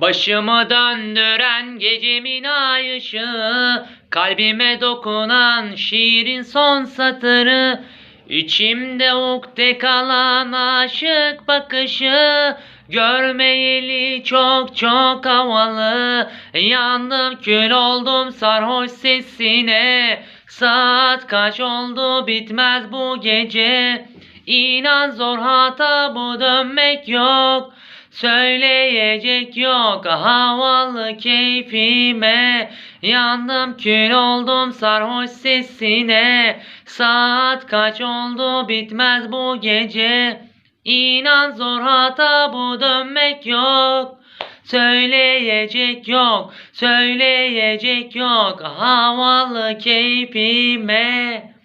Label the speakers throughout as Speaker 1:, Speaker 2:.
Speaker 1: Başımı döndüren gecemin ay ışığı Kalbime dokunan şiirin son satırı İçimde ukde kalan aşık bakışı Görmeyeli çok çok havalı Yandım kül oldum sarhoş sesine. Saat kaç oldu bitmez bu gece İnan zor hata bu dönmek yok Söyleyecek yok havalı keyfime. Yandım kül oldum sarhoş sesine. Saat kaç oldu bitmez bu gece. İnan zor hata bu dönmek yok. Söyleyecek yok, söyleyecek yok havalı keyfime.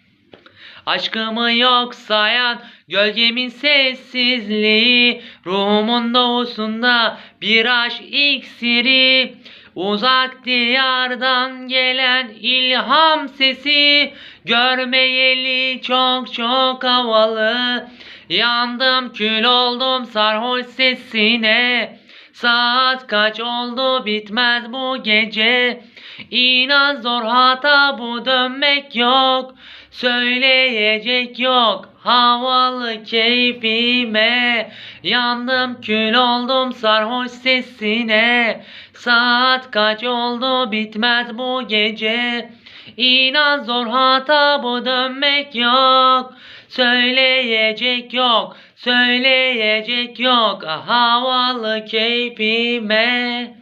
Speaker 1: Aşkımı yok sayan gölgemin sessizliği Ruhumun doğusunda bir aşk iksiri. Uzak diyardan gelen ilham sesi Görmeyeli çok çok havalı. Yandım kül oldum sarhoş sesine. Saat kaç oldu bitmez bu gece. İnan zor hata bu dönmek yok Söyleyecek yok havalı keyfime. Yandım kül oldum sarhoş sesine. Saat kaç oldu bitmez bu gece. İnan zor hata bu dönmek yok. Söyleyecek yok Söyleyecek yok havalı keyfime